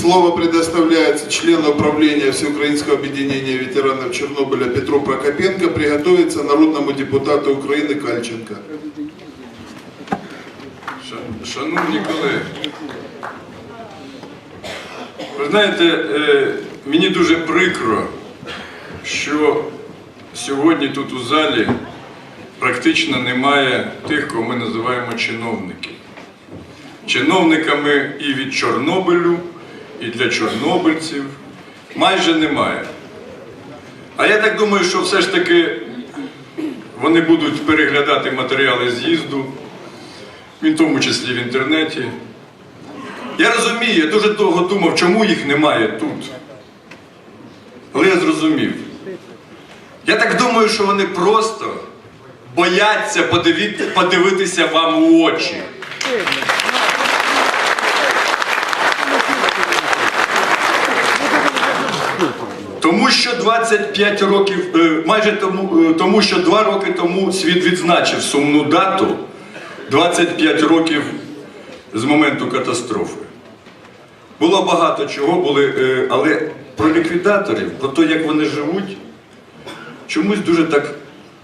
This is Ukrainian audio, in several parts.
Слово предоставляется члену управления Всеукраинского объединения ветеранов Чернобыля Петру Прокопенко приготовиться народному депутату Украины Кальченко. Ша- Шановні колеги, ви знаєте, е, мені дуже прикро, що сьогодні тут у залі практично немає тих, кого ми називаємо чиновники. Чиновниками і від Чорнобилю, і для чорнобильців майже немає. А я так думаю, що все ж таки вони будуть переглядати матеріали з'їзду, в тому числі в інтернеті. Я розумію, я дуже довго думав, чому їх немає тут. Але я зрозумів. Я так думаю, що вони просто бояться подивитися вам у очі. Тому що 25 років, е, майже тому, е, тому що два роки тому світ відзначив сумну дату 25 років з моменту катастрофи. Було багато чого, були, е, але про ліквідаторів, про те, як вони живуть, чомусь дуже так,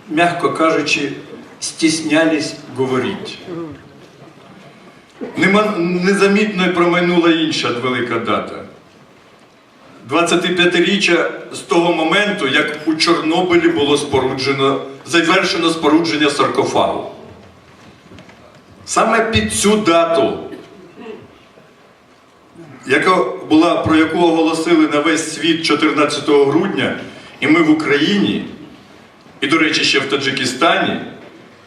м'яко кажучи, стіснялись говорити. Незамітно промайнула інша велика дата. 25-річчя з того моменту, як у Чорнобилі було споруджено, завершено спорудження саркофагу. Саме під цю дату, яка була, про яку оголосили на весь світ 14 грудня, і ми в Україні, і, до речі, ще в Таджикистані,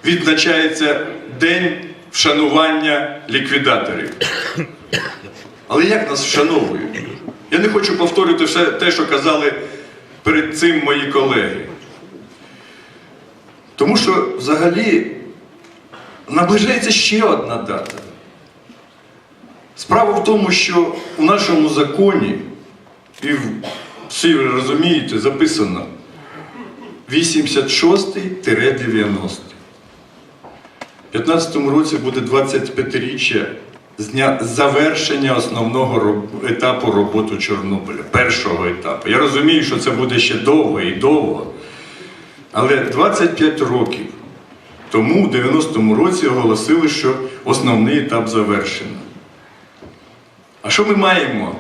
відзначається День вшанування ліквідаторів. Але як нас вшановують? Я не хочу повторювати все те, що казали перед цим мої колеги. Тому що взагалі наближається ще одна дата. Справа в тому, що у нашому законі, і всі ви розумієте, записано 86-90. У 2015 році буде 25-річчя з дня завершення основного етапу роботи Чорнобиля, першого етапу. Я розумію, що це буде ще довго і довго. Але 25 років тому, в 90-му році, оголосили, що основний етап завершено. А що ми маємо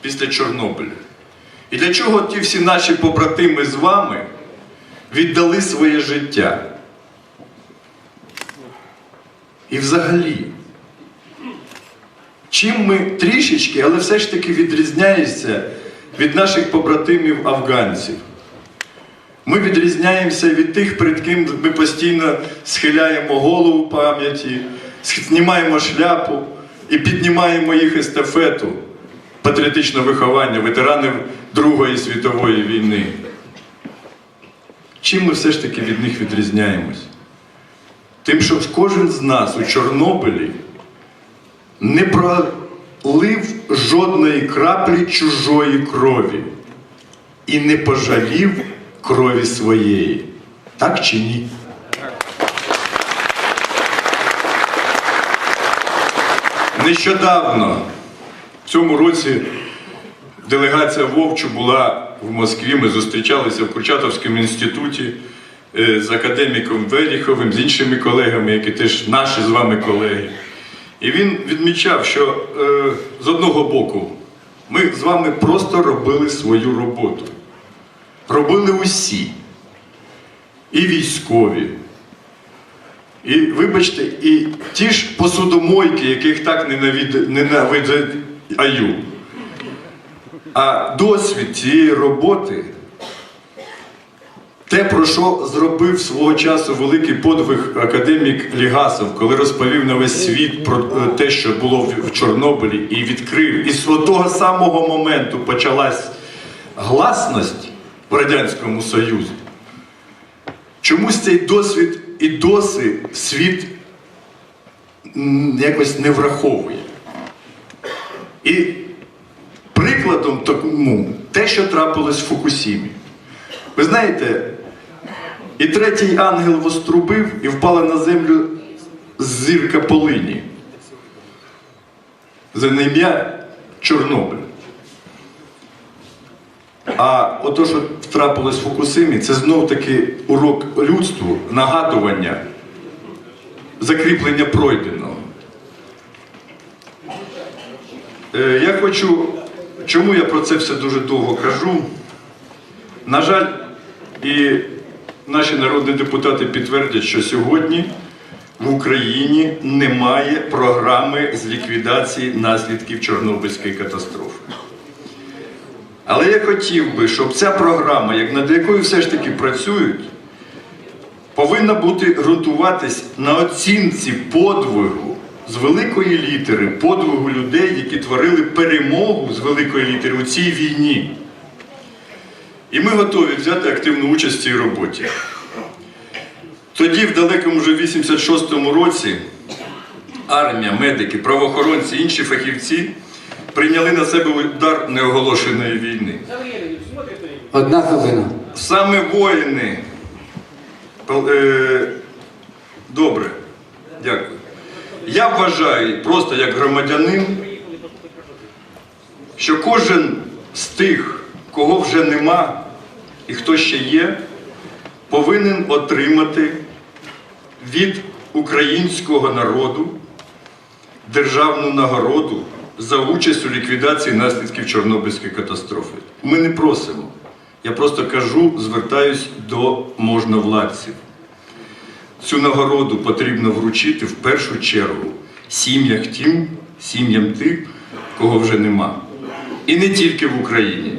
після Чорнобиля? І для чого ті всі наші побратими з вами віддали своє життя? І взагалі, чим ми трішечки, але все ж таки відрізняємося від наших побратимів афганців. Ми відрізняємося від тих, перед ким ми постійно схиляємо голову пам'яті, знімаємо шляпу і піднімаємо їх естафету патріотичного виховання ветеранів Другої світової війни. Чим ми все ж таки від них відрізняємось? Тим, що кожен з нас у Чорнобилі не пролив жодної краплі чужої крові і не пожалів крові своєї. Так чи ні? Нещодавно, в цьому році, делегація Вовчу була в Москві. Ми зустрічалися в Курчатовському інституті е, з академіком Веріховим, з іншими колегами, які теж наші з вами колеги. І він відмічав, що е, з одного боку ми з вами просто робили свою роботу. Робили усі. І військові. І вибачте, і ті ж посудомойки, яких так ненавид- ненавидить Аю. А досвід цієї роботи, те, про що зробив свого часу великий подвиг академік Лігасов, коли розповів на весь світ про е, те, що було в Чорнобилі, і відкрив. І з того самого моменту почалась гласність в Радянському Союзі. Чомусь цей досвід і досі світ якось не враховує. І прикладом тому те, що трапилось в Фукусімі. Ви знаєте, і третій ангел вострубив і впала на землю зірка полині. За ім'я Чорнобиль. А ото, що трапилось в Фукусимі, це знов таки урок людству, нагадування, закріплення пройденого. Е, Я хочу, чому я про це все дуже довго кажу? На жаль, і наші народні депутати підтвердять, що сьогодні в Україні немає програми з ліквідації наслідків Чорнобильської катастрофи. Але я хотів би, щоб ця програма, як над якою все ж таки працюють, повинна бути ґрунтуватись на оцінці подвигу з великої літери, подвигу людей, які творили перемогу з великої літери у цій війні. І ми готові взяти активну участь в цій роботі. Тоді, в далекому вже 86-му році, армія, медики, правоохоронці, інші фахівці прийняли на себе удар неоголошеної війни. Одна хвилина. Саме воїни. е, Добре, дякую. Я вважаю, просто як громадянин, що кожен з тих, кого вже нема і хто ще є, повинен отримати від українського народу державну нагороду за участь у ліквідації наслідків Чорнобильської катастрофи. Ми не просимо. Я просто кажу, звертаюсь до можновладців. Цю нагороду потрібно вручити в першу чергу сім'ях тим, сім'ям тих, кого вже нема. І не тільки в Україні.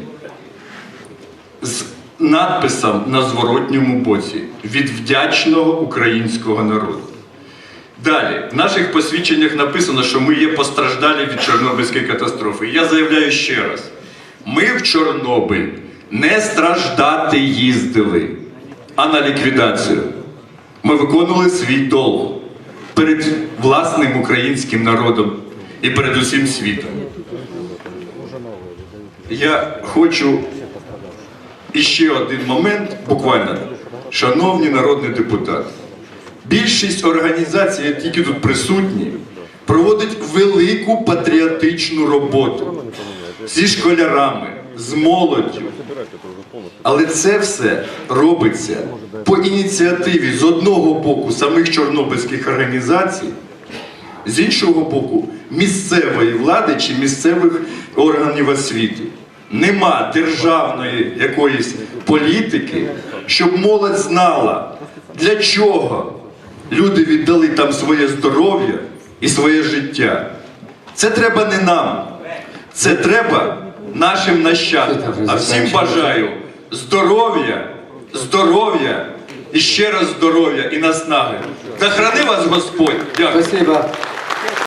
З надписом на зворотньому боці від вдячного українського народу. Далі, в наших посвідченнях написано, що ми є постраждалі від Чорнобильської катастрофи. Я заявляю ще раз: ми в Чорнобиль не страждати їздили, а на ліквідацію. Ми виконували свій долг перед власним українським народом і перед усім світом. Я хочу іще один момент, буквально, шановні народні депутати. Більшість організацій, які тут присутні, проводить велику патріотичну роботу зі школярами, з молоддю. Але це все робиться по ініціативі з одного боку самих чорнобильських організацій, з іншого боку, місцевої влади чи місцевих органів освіти. Нема державної якоїсь політики, щоб молодь знала, для чого люди віддали там своє здоров'я і своє життя. Це треба не нам, це треба нашим нащадкам. А всім бажаю здоров'я, здоров'я і ще раз здоров'я і наснаги. Да храни вас Господь. Дякую.